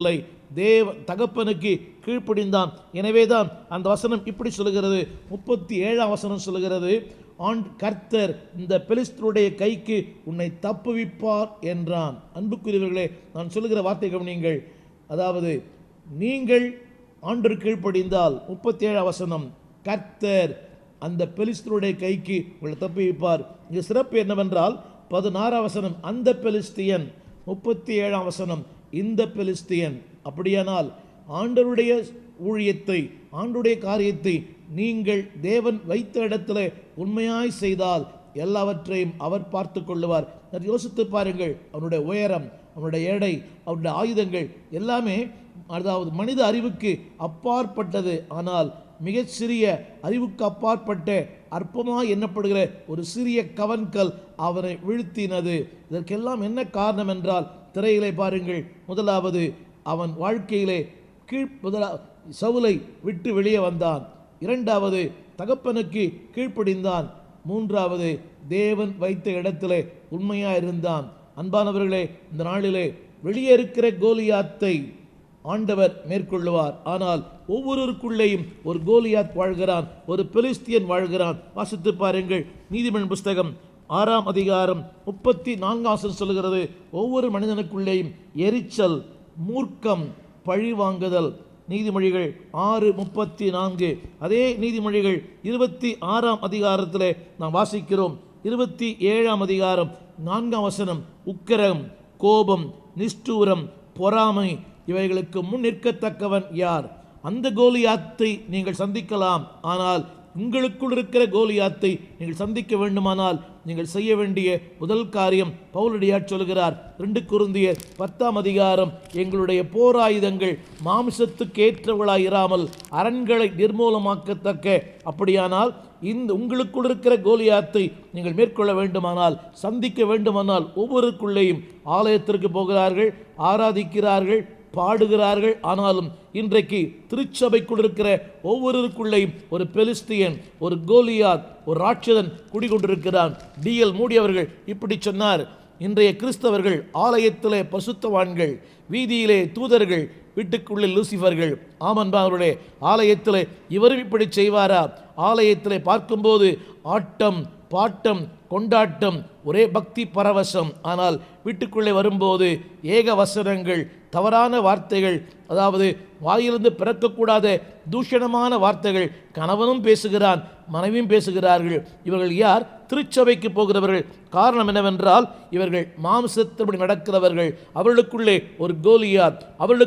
இல்லை. தேவ தகப்பனுக்கு கீழ்ப்படிந்தான். எனவேதான் அந்த வசனம் இப்படி சொல்லுகிறது. முப்பத்தி ஏழாம் வசனம் சொல்லுகிறது ஆண் கர்த்தர் இந்த பெலிஸ்தருடைய கைக்கு உன்னை தப்புவிப்பார் என்றான். அன்புக்குரியவர்களே நான் சொல்லுகிற வார்த்தை கவனியுங்கள். அதாவது நீங்கள் ஆண்டு கீழ்ப்படிந்தால் முப்பத்தி ஏழாம் வசனம் கர்த்தர் அந்த பெலிஸ்தருடைய கைக்கு உங்களை தப்புவிப்பார். இங்கு சிறப்பு என்னவென்றால் பதினாறாம் வசனம் அந்த பெலிஸ்தியன் முப்பத்தி ஏழாம் வசனம் இந்த பெலிஸ்தியன் அப்படியானால் ஆண்டருடைய ஊழியத்தை ஆண்டுடைய காரியத்தை நீங்கள் தேவன் வைத்த இடத்துல உண்மையாய் செய்தால் எல்லாவற்றையும் அவர் பார்த்து கொள்ளுவார். யோசித்து பாருங்கள் அவனுடைய உயரம் அவனுடைய எடை அவனுடைய ஆயுதங்கள் எல்லாமே அதாவது மனித அறிவுக்கு அப்பாற்பட்டது. ஆனால் மிகச்சிறிய அறிவுக்கு அப்பாற்பட்ட அற்பமாய் எண்ணப்படுகிற ஒரு சிறிய கவன்கல் அவனை வீழ்த்தினது. இதற்கெல்லாம் என்ன காரணம் என்றால் திரையிலே பாருங்கள் முதலாவது அவன் வாழ்க்கையிலே கீழ் முதலா சவுலை விட்டு வெளியே வந்தான். இரண்டாவது தகப்பனுக்கு கீழ்ப்படிந்தான். மூன்றாவது தேவன் வைத்த இடத்திலே உண்மையாக இருந்தான் அன்பானவர்களே இந்த நாளிலே வெளியே இருக்கிற கோலியாத்தை ஆண்டவர் மேற்கொள்ளுவார். ஆனால் ஒவ்வொருவருக்குள்ளேயும் ஒரு கோலியாத் வாழ்கிறான் ஒரு பெலிஸ்தியன் வாழ்கிறான். வாசித்து பாருங்கள் நீதிமன்ற புஸ்தகம் ஆறாம் அதிகாரம் முப்பத்தி நான்காம் சொல்லுகிறது ஒவ்வொரு மனிதனுக்குள்ளேயும் எரிச்சல் மூர்க்கம் பழிவாங்குதல் நீதிமொழிகள் ஆறு முப்பத்தி நான்கு அதே நீதிமொழிகள் இருபத்தி ஆறாம் அதிகாரத்தில் நாம் வாசிக்கிறோம். இருபத்தி ஏழாம் அதிகாரம் நான்காம் வசனம் உக்கரம் கோபம் நிஷ்டூரம் பொறாமை இவைகளுக்கு முன் நிற்கத்தக்கவன் யார்? அந்த கோலியாத்தை நீங்கள் சந்திக்கலாம். ஆனால் உங்களுக்குள் இருக்கிற கோலியாத்தை நீங்கள் சந்திக்க வேண்டுமானால் நீங்கள் செய்ய வேண்டிய முதல் காரியம் பவுலடியார் சொல்கிறார். ரெண்டு குருந்திய பத்தாம் அதிகாரம் எங்களுடைய போராயுதங்கள் மாமிசத்துக்கு இராமல் அரண்களை நிர்மூலமாக்கத்தக்க. அப்படியானால் இந்த உங்களுக்குள் இருக்கிற கோலியாத்தை நீங்கள் மேற்கொள்ள வேண்டுமானால் சந்திக்க வேண்டுமானால் ஒவ்வொருக்குள்ளேயும் ஆலயத்திற்கு போகிறார்கள் ஆராதிக்கிறார்கள் பாடுகிறார்கள். ஆனாலும் இன்றைக்கு திருச்சபைக்குள் இருக்கிற ஒவ்வொருவருக்குள்ளேயும் ஒரு பெலிஸ்தியன் ஒரு கோலியாத் ஒரு ராட்சதன் குடிகொண்டிருக்கிறான். டிஎல் மூடி அவர்கள் இப்படி சொன்னார் இன்றைய கிறிஸ்தவர்கள் ஆலயத்திலே பசுத்தவான்கள் வீதியிலே தூதர்கள் வீட்டுக்குள்ளே லூசிஃபர்கள். அவருடைய ஆலயத்திலே இவரும் இப்படி செய்வாரா? ஆலயத்தில் பார்க்கும்போது ஆட்டம் பாட்டம் கொண்டாட்டம் ஒரே பக்தி பரவசம். ஆனால் வீட்டுக்குள்ளே வரும்போது ஏக வசனங்கள் தவறான வார்த்தைகள் அதாவது வாயிலிருந்து பிறக்கக்கூடாத தூஷணமான வார்த்தைகள் கணவனும் பேசுகிறான் மனைவியும் பேசுகிறார்கள். இவர்கள் யார்? திருச்சபைக்கு போகிறவர்கள். காரணம் என்னவென்றால் இவர்கள் மாம்சத்தபடி நடக்கிறவர்கள். அவர்களுக்குள்ளே ஒரு கோலியார் அவர்களுக்கு